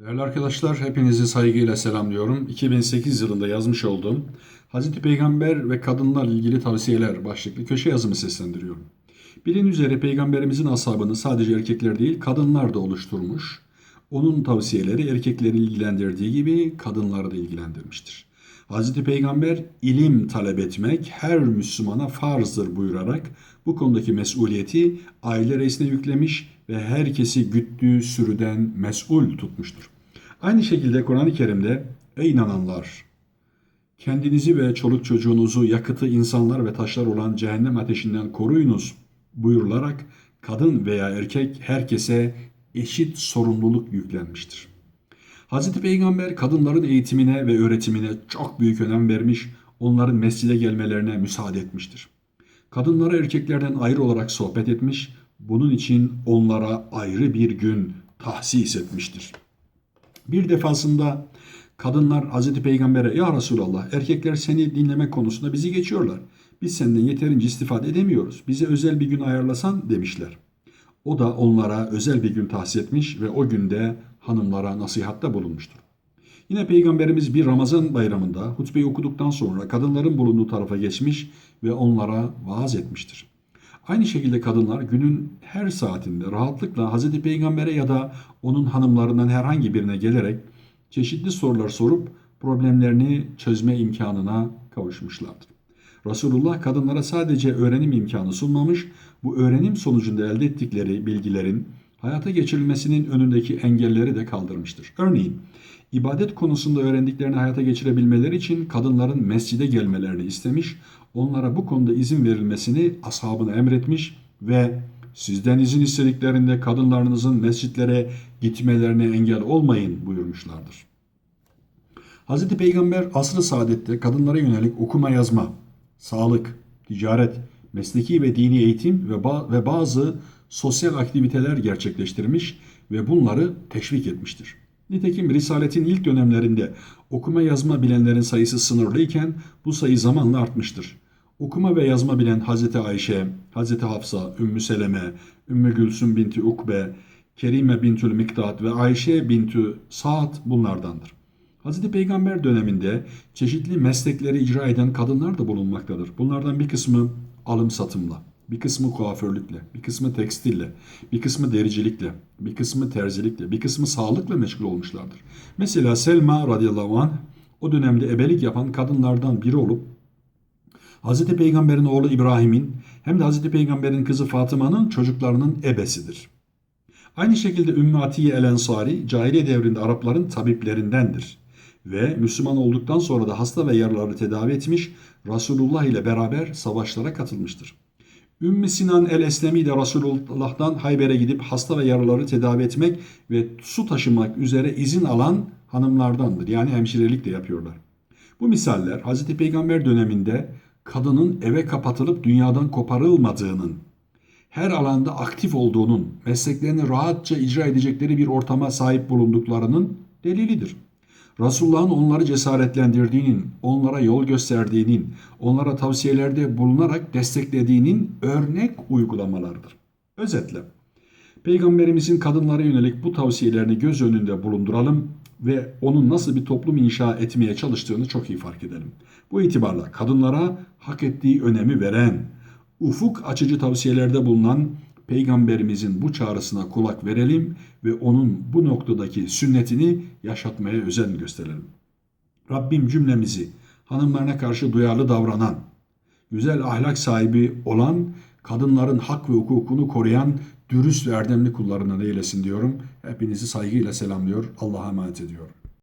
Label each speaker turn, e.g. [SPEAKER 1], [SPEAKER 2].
[SPEAKER 1] Değerli arkadaşlar, hepinizi saygıyla selamlıyorum. 2008 yılında yazmış olduğum Hazreti Peygamber ve kadınlarla ilgili tavsiyeler başlıklı köşe yazımı seslendiriyorum. Bilin üzere Peygamberimizin ashabını sadece erkekler değil kadınlar da oluşturmuş. Onun tavsiyeleri erkekleri ilgilendirdiği gibi kadınları da ilgilendirmiştir. Hazreti Peygamber ilim talep etmek her Müslümana farzdır buyurarak bu konudaki mesuliyeti aile reisine yüklemiş ve herkesi güttüğü sürüden mesul tutmuştur. Aynı şekilde Kur'an-ı Kerim'de ey inananlar kendinizi ve çoluk çocuğunuzu yakıtı insanlar ve taşlar olan cehennem ateşinden koruyunuz buyurularak kadın veya erkek herkese eşit sorumluluk yüklenmiştir. Hazreti Peygamber kadınların eğitimine ve öğretimine çok büyük önem vermiş, onların mescide gelmelerine müsaade etmiştir. Kadınlara erkeklerden ayrı olarak sohbet etmiş, bunun için onlara ayrı bir gün tahsis etmiştir. Bir defasında kadınlar Hazreti Peygamber'e ya Resulallah erkekler seni dinlemek konusunda bizi geçiyorlar. Biz senden yeterince istifade edemiyoruz. Bize özel bir gün ayarlasan demişler. O da onlara özel bir gün tahsis etmiş ve o günde hanımlara nasihatta bulunmuştur. Yine Peygamberimiz bir Ramazan bayramında hutbeyi okuduktan sonra kadınların bulunduğu tarafa geçmiş ve onlara vaaz etmiştir. Aynı şekilde kadınlar günün her saatinde rahatlıkla Hazreti Peygamber'e ya da onun hanımlarından herhangi birine gelerek çeşitli sorular sorup problemlerini çözme imkanına kavuşmuşlardır. Resulullah kadınlara sadece öğrenim imkanı sunmamış, bu öğrenim sonucunda elde ettikleri bilgilerin hayata geçirilmesinin önündeki engelleri de kaldırmıştır. Örneğin ibadet konusunda öğrendiklerini hayata geçirebilmeleri için kadınların mescide gelmelerini istemiş, onlara bu konuda izin verilmesini ashabına emretmiş ve sizden izin istediklerinde kadınlarınızın mescitlere gitmelerine engel olmayın buyurmuşlardır. Hz. Peygamber asr-ı saadette kadınlara yönelik okuma yazma, sağlık, ticaret, mesleki ve dini eğitim ve, ba- ve bazı sosyal aktiviteler gerçekleştirmiş ve bunları teşvik etmiştir. Nitekim Risaletin ilk dönemlerinde okuma yazma bilenlerin sayısı sınırlıyken bu sayı zamanla artmıştır. Okuma ve yazma bilen Hazreti Ayşe, Hazreti Hafsa, Ümmü Seleme, Ümmü Gülsüm binti Ukbe, Kerime bintül Miktat ve Ayşe bintü Saad bunlardandır. Hazreti Peygamber döneminde çeşitli meslekleri icra eden kadınlar da bulunmaktadır. Bunlardan bir kısmı alım satımla, bir kısmı kuaförlükle, bir kısmı tekstille, bir kısmı dericilikle, bir kısmı terzilikle, bir kısmı sağlıkla meşgul olmuşlardır. Mesela Selma radıyallahu anh o dönemde ebelik yapan kadınlardan biri olup Hazreti Peygamber'in oğlu İbrahim'in hem de Hazreti Peygamber'in kızı Fatıma'nın çocuklarının ebesidir. Aynı şekilde Ümmü Atiye el Ensari cahiliye devrinde Arapların tabiplerindendir. Ve Müslüman olduktan sonra da hasta ve yaraları tedavi etmiş, Resulullah ile beraber savaşlara katılmıştır. Ümmü Sinan el-Eslemi de Resulullah'tan Hayber'e gidip hasta ve yaraları tedavi etmek ve su taşımak üzere izin alan hanımlardandır. Yani hemşirelik de yapıyorlar. Bu misaller Hz. Peygamber döneminde kadının eve kapatılıp dünyadan koparılmadığının, her alanda aktif olduğunun, mesleklerini rahatça icra edecekleri bir ortama sahip bulunduklarının delilidir. Resulullah'ın onları cesaretlendirdiğinin, onlara yol gösterdiğinin, onlara tavsiyelerde bulunarak desteklediğinin örnek uygulamalarıdır. Özetle, Peygamberimizin kadınlara yönelik bu tavsiyelerini göz önünde bulunduralım ve onun nasıl bir toplum inşa etmeye çalıştığını çok iyi fark edelim. Bu itibarla kadınlara hak ettiği önemi veren, ufuk açıcı tavsiyelerde bulunan Peygamberimizin bu çağrısına kulak verelim ve onun bu noktadaki sünnetini yaşatmaya özen gösterelim. Rabbim cümlemizi hanımlarına karşı duyarlı davranan, güzel ahlak sahibi olan, kadınların hak ve hukukunu koruyan dürüst ve erdemli kullarından eylesin diyorum. Hepinizi saygıyla selamlıyor. Allah'a emanet ediyorum.